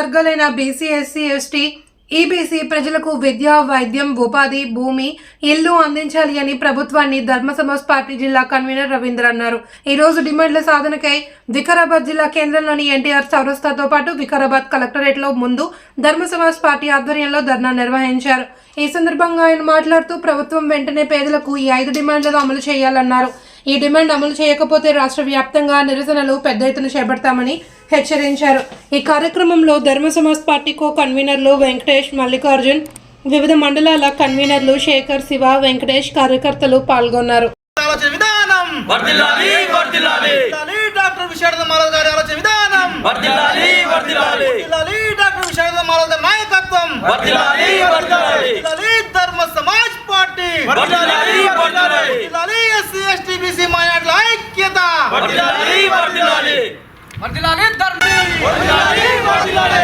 వర్గాలైన BC SC ST EBC ప్రజలకు విద్య వైద్యం ఉపాధి భూమి ఇల్లు అందించాలి అని ప్రభుత్వాన్ని ధర్మ సమాజ్ పార్టీ జిల్లా కన్వీనర్ రవీంద్ర అన్నారు. ఈ రోజు డిమాండ్ల సాధనకై వికారాబాద్ జిల్లా కేంద్రంలోని ఎన్టీఆర్ చౌరస్తాతో పాటు వికారాబాద్ కలెక్టరేట్లో ముందు ధర్మ సమాజ్ పార్టీ ఆధ్వర్యంలో ధర్నా నిర్వహించారు. ఈ సందర్భంగా ఆయన మాట్లాడుతూ ప్రభుత్వం వెంటనే పేదలకు ఈ ఐదు డిమాండ్లను అమలు చేయాలన్నారు. ఈ డిమాండ్ అమలు చేయకపోతే రాష్ట్ర వ్యాప్తంగా నిరసనలు పెద్ద ఎత్తున చేపడతామని హెచ్చరించారు. ఈ కార్యక్రమంలో ధర్మ సమాజ్ పార్టీ కో కన్వీనర్లు వెంకటేష్ మల్లికార్జున్ వివిధ మండలాల కన్వీనర్లు శేఖర్ శివ వెంకటేష్ కార్యకర్తలు పాల్గొన్నారు. డాక్టర్ విశారద గారి ఆలోచన విధానం. వర్దిల్లాలి వర్దిల్లాలి వర్ధిల్లాలి డాక్టర్ విశారద మాలవ్ గారి నాయకత్వం వర్దిల్లాలి వర్దిల్లాలి వర్ధిల్లాలి ధర్మ సమాజ్ పార్టీ వర్దిల్లాలి వర్దిల్లాలి వర్ధిల్లాలి ఎస్సీ ఎస్టీ బీసీ మైనార్టీల ఐక్యత వర్దిల్లాలి వర్దిల్లాలి వర్ధిల్లాలి ధర్మ వర్దిల్లాలి వర్దిల్లాలి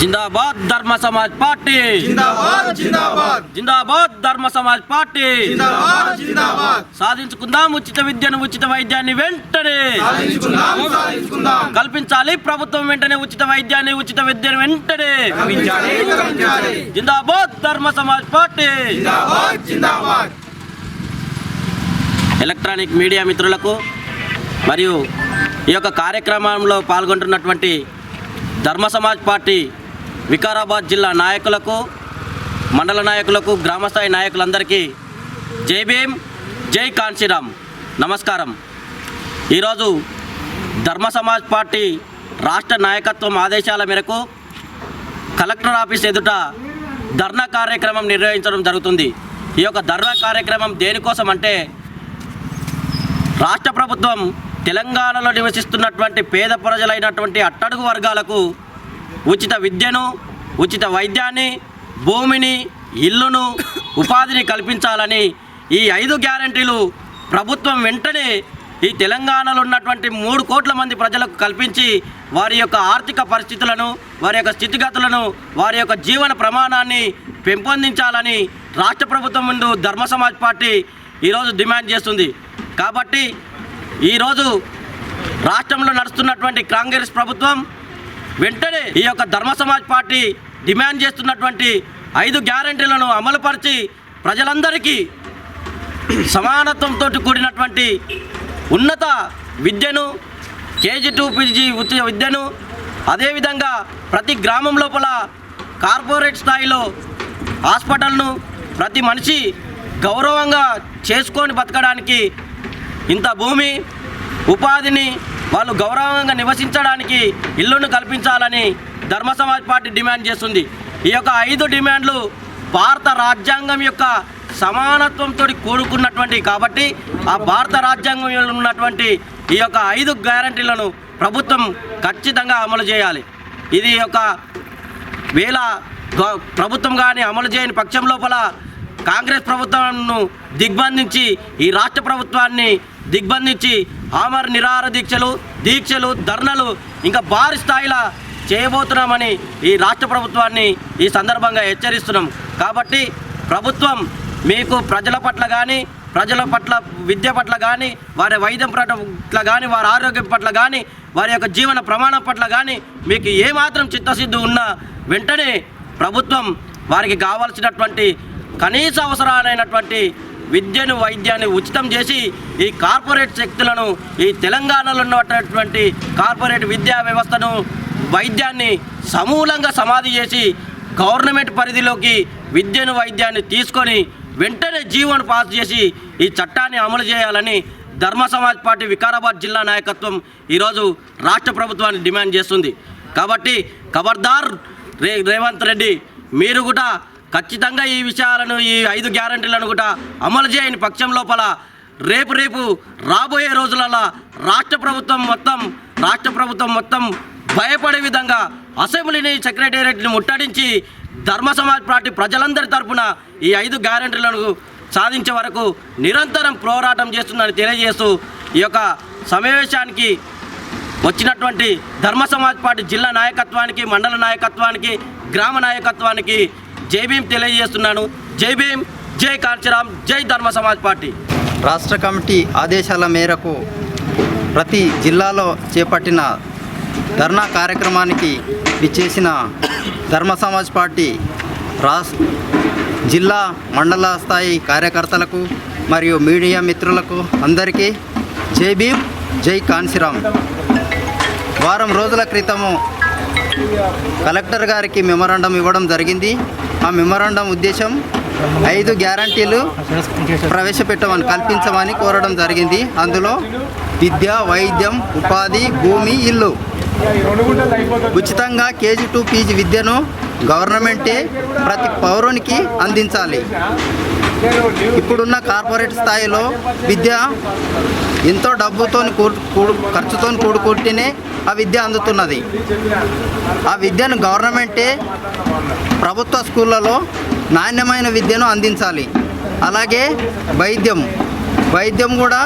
జిందాబాద్ ధర్మ సమాజ్ పార్టీ. జిందాబాద్ జిందాబాద్. జిందాబాద్ ధర్మ సమాజ్ పార్టీ. జిందాబాద్ జిందాబాద్. సాధించుకుందాం ఉచిత విద్యను ఉచిత వైద్యాన్ని వెంటనే. సాధించుకుందాం సాధించుకుందాం. కల్పించాలి ప్రభుత్వం వెంటనే ఉచిత వైద్యాన్ని ఉచిత విద్యను వెంటనే. కల్పించాలి కల్పించాలి. జిందాబాద్ ధర్మ సమాజ్ పార్టీ. జిందాబాద్ జిందాబాద్. ఎలక్ట్రానిక్ మీడియా మిత్రులకు మరియు ఈ యొక్క కార్యక్రమంలో పాల్గొంటున్నటువంటి ధర్మ సమాజ్ పార్టీ వికారాబాద్ జిల్లా నాయకులకు మండల నాయకులకు గ్రామస్థాయి నాయకులందరికీ జై భీమ్ జై కాంశీరామ్. నమస్కారం. ఈరోజు ధర్మ సమాజ్ పార్టీ రాష్ట్ర నాయకత్వం ఆదేశాల మేరకు కలెక్టర్ ఆఫీస్ ఎదుట ధర్నా కార్యక్రమం నిర్వహించడం జరుగుతుంది. ఈ యొక్క ధర్నా కార్యక్రమం దేనికోసం అంటే రాష్ట్ర ప్రభుత్వం తెలంగాణలో నివసిస్తున్నటువంటి పేద ప్రజలైనటువంటి అట్టడుగు వర్గాలకు ఉచిత విద్యను ఉచిత వైద్యాన్ని భూమిని ఇల్లును ఉపాధిని కల్పించాలని ఈ ఐదు గ్యారంటీలు ప్రభుత్వం వెంటనే ఈ తెలంగాణలో ఉన్నటువంటి మూడు కోట్ల మంది ప్రజలకు కల్పించి వారి యొక్క ఆర్థిక పరిస్థితులను వారి యొక్క స్థితిగతులను వారి యొక్క జీవన ప్రమాణాన్ని పెంపొందించాలని రాష్ట్ర ప్రభుత్వం ముందు ధర్మ సమాజ్ పార్టీ ఈరోజు డిమాండ్ చేస్తుంది. కాబట్టి ఈరోజు రాష్ట్రంలో నడుస్తున్నటువంటి కాంగ్రెస్ ప్రభుత్వం వెంటనే ఈ యొక్క ధర్మ సమాజ్ పార్టీ డిమాండ్ చేస్తున్నటువంటి ఐదు గ్యారంటీలను అమలుపరిచి ప్రజలందరికీ సమానత్వంతో కూడినటువంటి ఉన్నత విద్యను కేజీ టూ పీజీ విద్యను అదేవిధంగా ప్రతి గ్రామం లోపల కార్పొరేట్ స్థాయిలో హాస్పిటల్ను ప్రతి మనిషి గౌరవంగా చేసుకొని బతకడానికి ఇంత భూమి ఉపాధిని వాళ్ళు గౌరవంగా నివసించడానికి ఇల్లును కల్పించాలని ధర్మ సమాజ్ పార్టీ డిమాండ్ చేస్తుంది. ఈ యొక్క ఐదు డిమాండ్లు భారత రాజ్యాంగం యొక్క సమానత్వంతో కూడుకున్నటువంటి కాబట్టి ఆ భారత రాజ్యాంగంలో ఉన్నటువంటి ఈ యొక్క ఐదు గ్యారంటీలను ప్రభుత్వం ఖచ్చితంగా అమలు చేయాలి. ఇది ఒక వేళ ప్రభుత్వం కానీ అమలు చేయని పక్షం లోపల కాంగ్రెస్ ప్రభుత్వంను దిగ్బంధించి ఈ రాష్ట్ర ప్రభుత్వాన్ని దిగ్బంధించి ఆమర నిరాహార దీక్షలు దీక్షలు ధర్నలు ఇంకా భారీ స్థాయిలో చేయబోతున్నామని ఈ రాష్ట్ర ప్రభుత్వాన్ని ఈ సందర్భంగా హెచ్చరిస్తున్నాం. కాబట్టి ప్రభుత్వం మీకు ప్రజల పట్ల కానీ ప్రజల పట్ల విద్య పట్ల కానీ వారి వైద్యం పట్ల కానీ వారి ఆరోగ్యం పట్ల కానీ వారి యొక్క జీవన ప్రమాణం పట్ల కానీ మీకు ఏమాత్రం చిత్తశుద్ధి ఉన్నా వెంటనే ప్రభుత్వం వారికి కావాల్సినటువంటి కనీస అవసరాలైనటువంటి విద్యను వైద్యాన్ని ఉచితం చేసి ఈ కార్పొరేట్ శక్తులను ఈ తెలంగాణలో ఉన్నటువంటి కార్పొరేట్ విద్యా వ్యవస్థను వైద్యాన్ని సమూలంగా సమాధి చేసి గవర్నమెంట్ పరిధిలోకి విద్యను వైద్యాన్ని తీసుకొని వెంటనే జీవోను పాస్ చేసి ఈ చట్టాన్ని అమలు చేయాలని ధర్మ సమాజ్ పార్టీ వికారాబాద్ జిల్లా నాయకత్వం ఈరోజు రాష్ట్ర ప్రభుత్వాన్ని డిమాండ్ చేస్తుంది. కాబట్టి ఖబర్దార్ రే రేవంత్ రెడ్డి మీరు కూడా ఖచ్చితంగా ఈ విషయాలను ఈ ఐదు గ్యారంటీలను కూడా అమలు చేయని పక్షం లోపల రేపు రేపు రాబోయే రోజులలో రాష్ట్ర ప్రభుత్వం మొత్తం రాష్ట్ర ప్రభుత్వం మొత్తం భయపడే విధంగా అసెంబ్లీని సెక్రటేరియట్ని ముట్టడించి ధర్మ సమాజ్ పార్టీ ప్రజలందరి తరఫున ఈ ఐదు గ్యారంటీలను సాధించే వరకు నిరంతరం పోరాటం చేస్తుందని తెలియజేస్తూ ఈ యొక్క సమావేశానికి వచ్చినటువంటి ధర్మ సమాజ్ పార్టీ జిల్లా నాయకత్వానికి మండల నాయకత్వానికి గ్రామ నాయకత్వానికి జై భీం తెలియజేస్తున్నాను. జై భీం జై కాంచరామ్ జై ధర్మ సమాజ్ పార్టీ. రాష్ట్ర కమిటీ ఆదేశాల మేరకు ప్రతి జిల్లాలో చేపట్టిన ధర్నా కార్యక్రమానికి విచ్చేసిన ధర్మ సమాజ్ పార్టీ రాస్ జిల్లా మండల స్థాయి కార్యకర్తలకు మరియు మీడియా మిత్రులకు అందరికీ జై భీమ్ జై కాన్సిరామ్ వారం రోజుల క్రితము కలెక్టర్ గారికి మెమరాండం ఇవ్వడం జరిగింది. ఆ మెమరాండం ఉద్దేశం ఐదు గ్యారంటీలు ప్రవేశపెట్టమని కల్పించమని కోరడం జరిగింది. అందులో విద్య వైద్యం ఉపాధి భూమి ఇల్లు. ఉచితంగా కేజీ టు పీజీ విద్యను గవర్నమెంటే ప్రతి పౌరునికి అందించాలి. ఇప్పుడున్న కార్పొరేట్ స్థాయిలో విద్య ఎంతో డబ్బుతో కూడు ఖర్చుతో కూడుకుంటేనే ఆ విద్య అందుతున్నది. ఆ విద్యను గవర్నమెంటే ప్రభుత్వ స్కూళ్ళలో నాణ్యమైన విద్యను అందించాలి. అలాగే వైద్యం. వైద్యం కూడా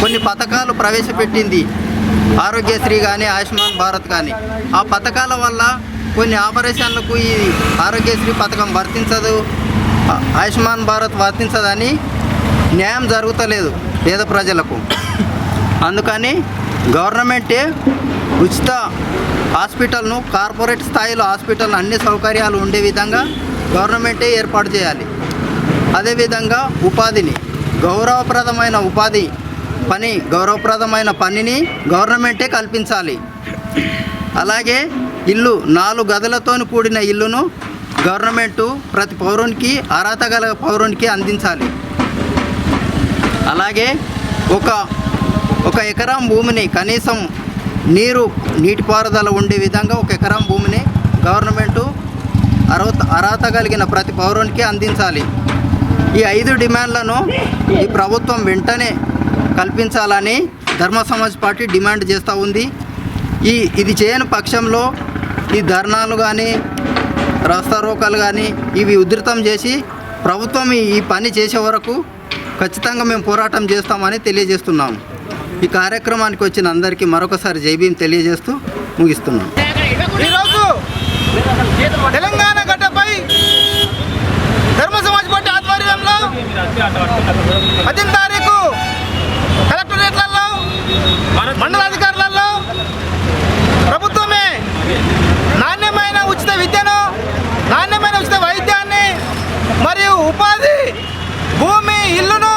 కొన్ని పథకాలు ప్రవేశపెట్టింది. ఆరోగ్యశ్రీ కానీ ఆయుష్మాన్ భారత్ కానీ ఆ పథకాల వల్ల కొన్ని ఆపరేషన్లకు ఈ ఆరోగ్యశ్రీ పథకం వర్తించదు. ఆయుష్మాన్ భారత్ వర్తించదని న్యాయం జరుగుతలేదు పేద ప్రజలకు. అందుకని గవర్నమెంటే ఉచిత హాస్పిటల్ను కార్పొరేట్ స్థాయిలో హాస్పిటల్ అన్ని సౌకర్యాలు ఉండే విధంగా గవర్నమెంటే ఏర్పాటు చేయాలి. అదేవిధంగా ఉపాధిని గౌరవప్రదమైన ఉపాధి పని గౌరవప్రదమైన పనిని గవర్నమెంటే కల్పించాలి. అలాగే ఇల్లు నాలుగు గదులతో కూడిన ఇల్లును గవర్నమెంటు ప్రతి పౌరునికి అర్హత గల పౌరునికి అందించాలి. అలాగే ఒక ఒక ఎకరం భూమిని కనీసం నీరు నీటిపారుదల ఉండే విధంగా ఒక ఎకరం భూమిని గవర్నమెంటు అర్హత అర్హత కలిగిన ప్రతి పౌరునికి అందించాలి. ఈ ఐదు డిమాండ్లను ఈ ప్రభుత్వం వెంటనే కల్పించాలని ధర్మ సమాజ్ పార్టీ డిమాండ్ చేస్తూ ఉంది. ఈ ఇది చేయని పక్షంలో ఈ ధర్నాలు కానీ రాస్తారోకాలు కానీ ఇవి ఉధృతం చేసి ప్రభుత్వం ఈ- పని చేసే వరకు ఖచ్చితంగా మేము పోరాటం చేస్తామని తెలియజేస్తున్నాం. ఈ కార్యక్రమానికి వచ్చిన అందరికీ మరొకసారి జైభీం తెలియజేస్తూ ముగిస్తున్నాం. ఈరోజు తెలంగాణ గడ్డపై ధర్మ సమాజ్ పార్టీ ఆధ్వర్యంలో పద్దెనిమిది తారీఖు కలెక్టరేట్లలో మండలాధికారులలో ప్రభుత్వమే నాణ్యమైన ఉచిత విద్యను నాణ్యమైన ఉచిత వైద్యాన్ని మరియు ఉపాధి భూమి ఇల్లును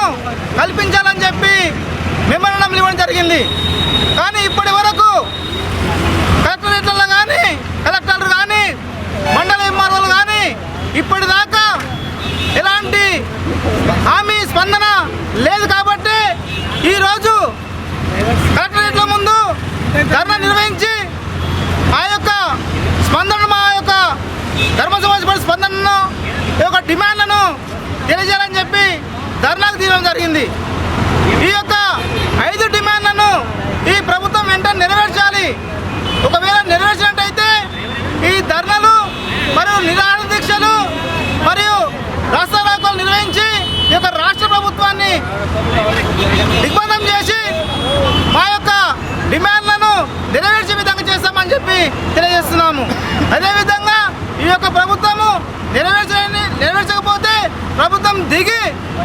కల్పించాలని చెప్పి మెమరణం ఇవ్వడం జరిగింది. కానీ ఇప్పటి వరకు కలెక్టరేట్లలో కానీ కలెక్టర్లు కానీ మండల ఎంఆర్ఓలు కానీ ఇప్పటిదాకా ఎలాంటి హామీ స్పందన లేదు కాబట్టి ఈరోజు కలెక్టరేట్ల ముందు ధర్నా నిర్వహించి ఆ యొక్క స్పందన మా యొక్క ధర్మ సమాజ స్పందనను ఈ యొక్క డిమాండ్లను తెలియజేయాలని చెప్పి ధర్నాకు తీయడం జరిగింది. ఈ యొక్క ఐదు డిమాండ్లను ఈ ప్రభుత్వం వెంటనే నెరవేర్చాలి. ఒకవేళ నెరవేర్చినట్టయితే ఈ ధర్నాలు మరియు నిరాహార దీక్షలు మరియు రాష్ట్రాలు నిర్వహించి ఈ యొక్క రాష్ట్ర ప్రభుత్వాన్ని దిగ్బంధం చేసి మా యొక్క డిమాండ్లను నెరవేర్చే విధంగా చేస్తామని చెప్పి తెలియజేస్తున్నాము. అదేవిధంగా ఈ యొక్క ప్రభుత్వము నెరవేర్చ నెరవేర్చకపోతే ప్రభుత్వం దిగి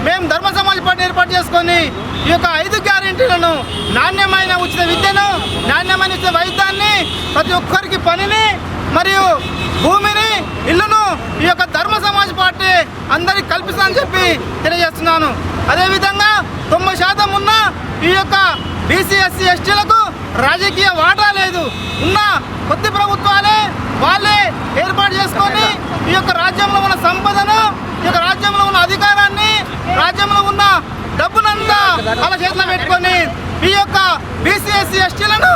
మేము ధర్మ సమాజ్ పార్టీ ఏర్పాటు చేసుకొని ఈ యొక్క ఐదు గ్యారెంటీలను నాణ్యమైన ఉచిత విద్యను నాణ్యమైన ఉచిత వైద్యాన్ని ప్రతి ఒక్కరికి పనిని మరియు భూమిని ఇల్లును ఈ యొక్క ధర్మ సమాజ్ పార్టీ అందరికి కల్పిస్తానని చెప్పి తెలియజేస్తున్నాను. అదేవిధంగా తొంభై శాతం ఉన్న ఈ యొక్క బీసీ ఎస్సీ ఎస్టీలకు రాజకీయ వాటా లేదు. ఉన్న కొద్ది ప్రభుత్వాలే వాళ్ళే ఏర్పాటు చేసుకొని ఈ యొక్క రాజ్యంలో ఉన్న సంపదను ఈ యొక్క రాజ్యంలో రాజ్యంలో ఉన్న డబ్బునంతా వాళ్ళ చేతిలో పెట్టుకొని ఈ యొక్క బీసీఎస్సీ ఎస్టీలను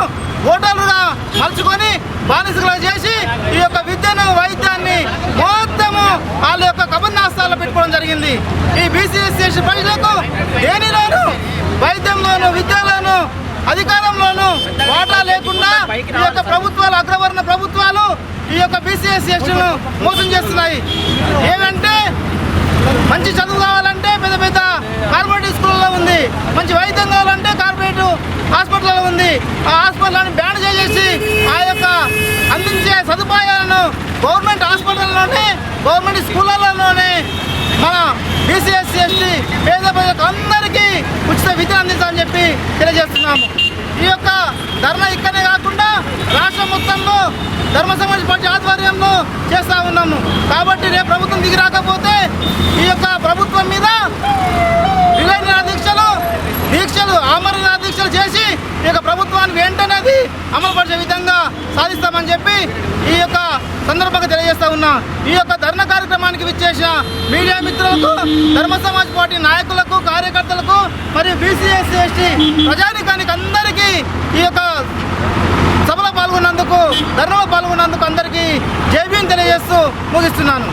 ఓటర్లుగా మలుచుకొని బానిసలుగా చేసి ఈ యొక్క విద్యను వైద్యాన్ని మొత్తము వాళ్ళ యొక్క కబర్నాస్తాల్లో పెట్టుకోవడం జరిగింది. ఈ బీసీఎస్సీ ఎస్టీ ప్రజలకు దేనిలోను వైద్యంలోను విద్యలోను అధికారంలోను వాటా లేకుండా ఈ యొక్క ప్రభుత్వాలు అగ్రవర్ణ ప్రభుత్వాలు ఈ యొక్క బీసీఎస్సీ ఎస్టీలను మోసం చేస్తున్నాయి. ఏమంటే మంచి చదువు కావాలంటే పెద్ద పెద్ద కార్పొరేట్ స్కూల్లో ఉంది. మంచి వైద్యం కావాలంటే కార్పొరేట్ హాస్పిటల్లో ఉంది. ఆ హాస్పిటల్ని బ్యాన్ చేసేసి ఆ యొక్క అందించే సదుపాయాలను గవర్నమెంట్ హాస్పిటల్లోనే గవర్నమెంట్ స్కూళ్ళలోనే మన బీసీఎస్సీ ఎస్టీ పేద ప్రజలకు అందరికీ ఉచిత విద్య అందించాలని చెప్పి తెలియజేస్తున్నాము. ఈ యొక్క ధర్నా ఇక్కడే కాకుండా రాష్ట్ర మొత్తంలో ధర్మ సమాజ్ పార్టీ ఆధ్వర్యంలో చేస్తా ఉన్నాము. కాబట్టి రేపు ప్రభుత్వం దిగి రాకపోతే ఈ యొక్క ప్రభుత్వం మీద రిలైన దీక్షలు దీక్షలు ఆమరణ దీక్షలు చేసి ఈ యొక్క ప్రభుత్వాన్ని వెంటనేది అమలుపరిచే విధంగా సాధిస్తామని చెప్పి ఈ యొక్క సందర్భంగా తెలియజేస్తా ఉన్నా. ఈ యొక్క ధర్నా కార్యక్రమానికి విచ్చేసిన మీడియా మిత్రులకు ధర్మ సమాజ్ పార్టీ నాయకులకు కార్యకర్తలకు మరియు బీసీఎస్ ఎస్టీ ప్రజానికానికి అందరికీ ఈ యొక్క సభలో పాల్గొన్నందుకు ధర్మలో పాల్గొన్నందుకు అందరికీ జైబీని తెలియజేస్తూ ముగిస్తున్నాను.